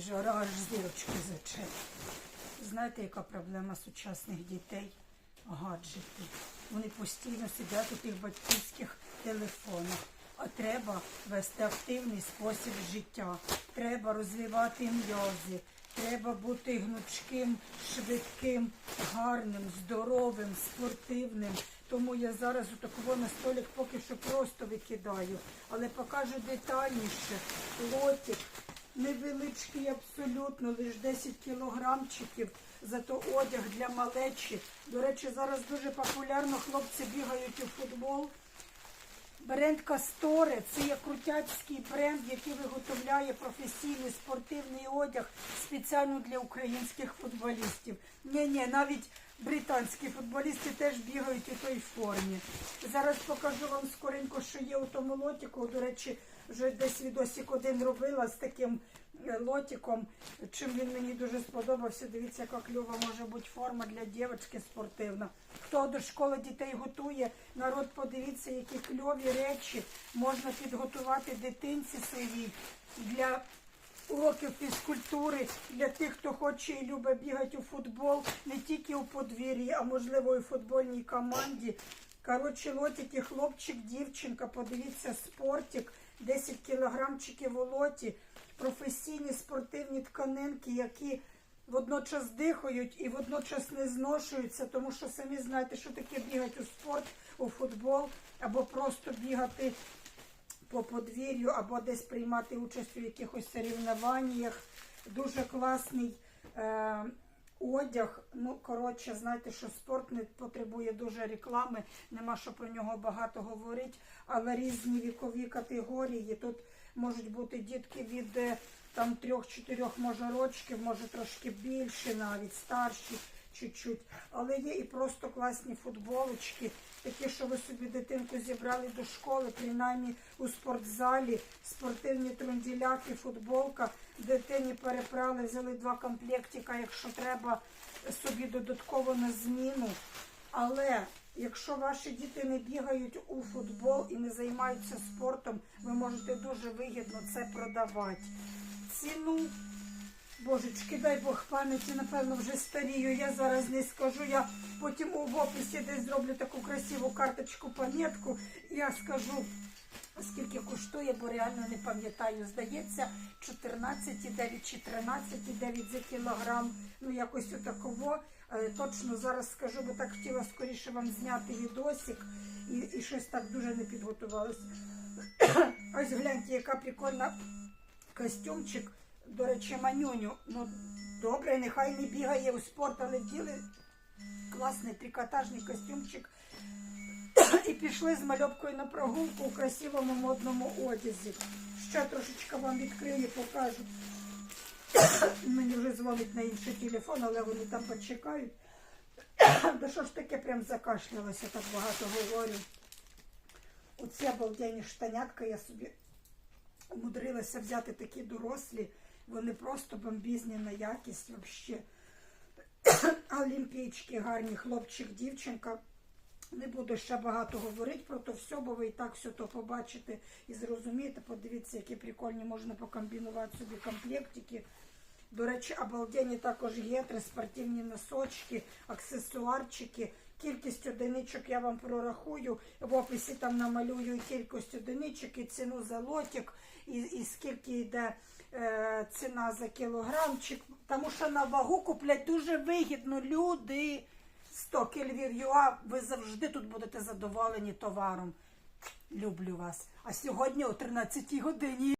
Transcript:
жари, аж зірочки заче. Знаєте, яка проблема сучасних дітей? Гаджети. Вони постійно сидять у тих батьківських телефонах. А треба вести активний спосіб життя. Треба розвивати м'язи. Треба бути гнучким, швидким, гарним, здоровим, спортивним. Тому я зараз у такого на столик поки що просто викидаю. Але покажу детальніше. Лотик невеличкий абсолютно, лише 10 кілограмчиків. Зато одяг для малечі. До речі, зараз дуже популярно хлопці бігають у футбол. Бренд Касторе це є крутяцький бренд, який виготовляє професійний спортивний одяг спеціально для українських футболістів. Ні, ні, навіть британські футболісти теж бігають у той формі. Зараз покажу вам скоренько, що є у тому лотіку. До речі, вже десь відосик один робила з таким лотиком. Чим він мені дуже сподобався. Дивіться, яка кльова може бути форма для дівчинки спортивна. Хто до школи дітей готує, народ, подивіться, які кльові речі можна підготувати дитинці своїй для уроків фізкультури, для тих, хто хоче і любить бігати у футбол, не тільки у подвір'ї, а можливо і у футбольній команді. Коротше, лотики, хлопчик, дівчинка, подивіться, спортик, 10 кілограмчиків у лоті, професійні спортивні тканинки, які водночас дихають і водночас не зношуються, тому що самі знаєте, що таке бігати у спорт, у футбол, або просто бігати по подвір'ю, або десь приймати участь у якихось соревнованнях. Дуже класний е, одяг. Ну, коротше, знаєте, що спорт не потребує дуже реклами, нема що про нього багато говорити, але різні вікові категорії. Тут можуть бути дітки від е, там трьох-чотирьох може рочків, може трошки більше, навіть старші чуть-чуть. Але є і просто класні футболочки, такі, що ви собі дитинку зібрали до школи, принаймні у спортзалі, спортивні трунділяки, футболка. Дитині перепрали, взяли два комплектика, якщо треба собі додатково на зміну. Але якщо ваші діти не бігають у футбол і не займаються спортом, ви можете дуже вигідно це продавати. Ціну Божечки, дай Бог пам'яті, напевно, вже старію. Я зараз не скажу. Я потім у описі десь зроблю таку красиву карточку, пам'ятку. Я скажу, скільки коштує, бо реально не пам'ятаю. Здається, 14,9 чи 13,9 за кілограм. Ну, якось отаково. Е, Точно зараз скажу, бо так хотіла скоріше вам зняти відосик і, і щось так дуже не підготувалася. Ось гляньте, яка прикольна костюмчик. До речі, манюню. Ну, добре, нехай не бігає у спорт, але діли класний трикотажний костюмчик. І пішли з мальопкою на прогулку у красивому модному одязі. Ще трошечки вам відкрию, покажу. Мені вже дзвонить на інший телефон, але вони там почекають. Да що ж таке прям закашлялося, так багато говорю. Оці обалденні штанятка я собі умудрилася взяти такі дорослі. Вони просто бомбізні на якість взагалі. Олімпійчики гарні, хлопчик, дівчинка. Не буду ще багато говорити про то все, бо ви і так все то побачите і зрозумієте. Подивіться, які прикольні можна покомбінувати собі комплектики. До речі, обалденні також гетри, спортивні носочки, аксесуарчики. Кількість одиничок я вам прорахую. В описі там намалюю кількість одиничок, і ціну за лотик, і, і скільки йде е, ціна за кілограмчик. Тому що на вагу куплять дуже вигідно люди. 100 кельвір ЮА, ви завжди тут будете задоволені товаром. Люблю вас. А сьогодні о 13 годині.